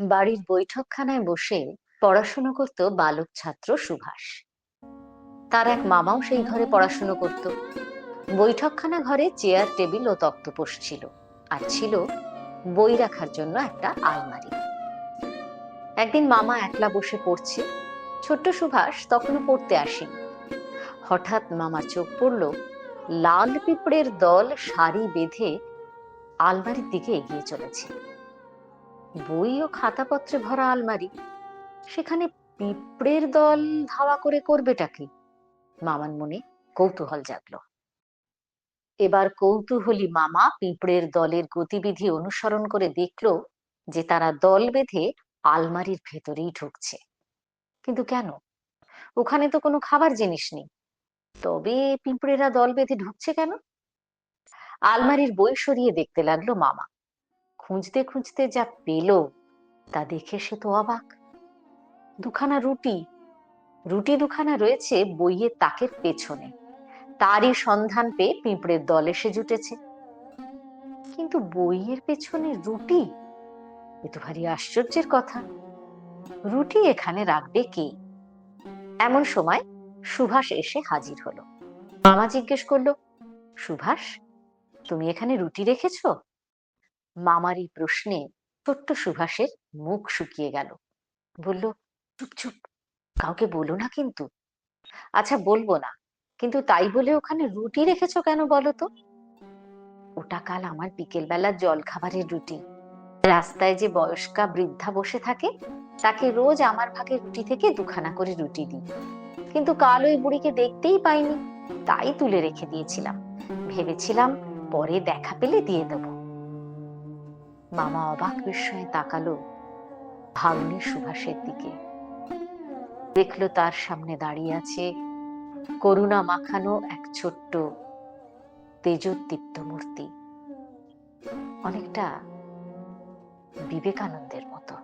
বাড়ির বৈঠকখানায় বসে পড়াশুনো করত বালক ছাত্র সুভাষ। তার এক মামাও সেই ঘরে পড়াশুনো করত। বৈঠকখানা ঘরে চেয়ার, টেবিল ও তক্তপোষ ছিল আর ছিল বই রাখার জন্য একটা আলমারি। একদিন মামা একলা বসে পড়ছে। ছোট্ট সুভাষ তখনও পড়তে আসেনি। হঠাৎ মামার চোখ পড়ল, লাল পিঁপড়ের দল সারি বেঁধে আলমারির দিকে এগিয়ে চলেছে। বই ও খাতাপত্রে ভরা আলমারি। সেখানে পিঁপড়ের দল ধাওয়া করে করবেটা কি? মামার মনে কৌতূহল জাগলো। এবার কৌতূহলী মামা পিঁপড়ের দলের গতিবিধি অনুসরণ করে দেখল যে তারা দল বেঁধে আলমারির ভেতরেই ঢুকছে। কিন্তু কেন? ওখানে তো কোনো খাবার জিনিস নেই। তবে পিঁপড়েরা দল বেঁধে ঢুকছে কেন? আলমারির বই সরিয়ে দেখতে লাগল মামা। খুঁজতে খুঁজতে যা পেল, তা দেখে সে তো অবাক। দুখানা রুটি রুটি দুখানা রয়েছে বইয়ে তাকের পেছনে। তারই সন্ধান পেয়ে পিঁপড়ের দল এসে জুটেছে। কিন্তু বইয়ের পেছনে রুটি? এ তো ভারী আশ্চর্যের কথা। রুটি এখানে রাখবে কে? এমন সময় সুভাষ এসে হাজির হলো। মামা জিজ্ঞেস করল, সুভাষ, তুমি এখানে রুটি রেখেছ? মামার প্রশ্নে ছোট্ট সুভাষের মুখ শুকিয়ে গেল। বলল, চুপ চুপ, কাউকে বলো না কিন্তু। আচ্ছা বলব না, কিন্তু তাই বলে ওখানে রুটি রেখেছো কেন বলো তো? ওটা কাল আমার বিকেল বেলার জল খাবারের রুটি। রাস্তায় যে বয়স্কা বৃদ্ধা বসে থাকে, তাকে রোজ আমার ভাগে রুটি থেকে দুখানা করে রুটি দিই। কিন্তু কাল ওই বুড়িকে দেখতেই পাইনি, তাই তুলে রেখে দিয়েছিলাম। ভেবেছিলাম পরে দেখা পেলে দিয়ে দেব। মামা অবাক বিস্ময়ে তাকালো ভাগ্নি সুভাষের দিকে। দেখল তার সামনে দাঁড়িয়ে আছে করুণা মাখানো এক ছোট্ট তেজোদ্দীপ্ত মূর্তি। অনেকটা বিবেকানন্দের মতো।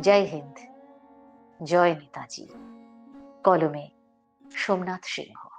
জয় হিন্দ, জয় নেতাজি। কলমে সোমনাথ সিংহ।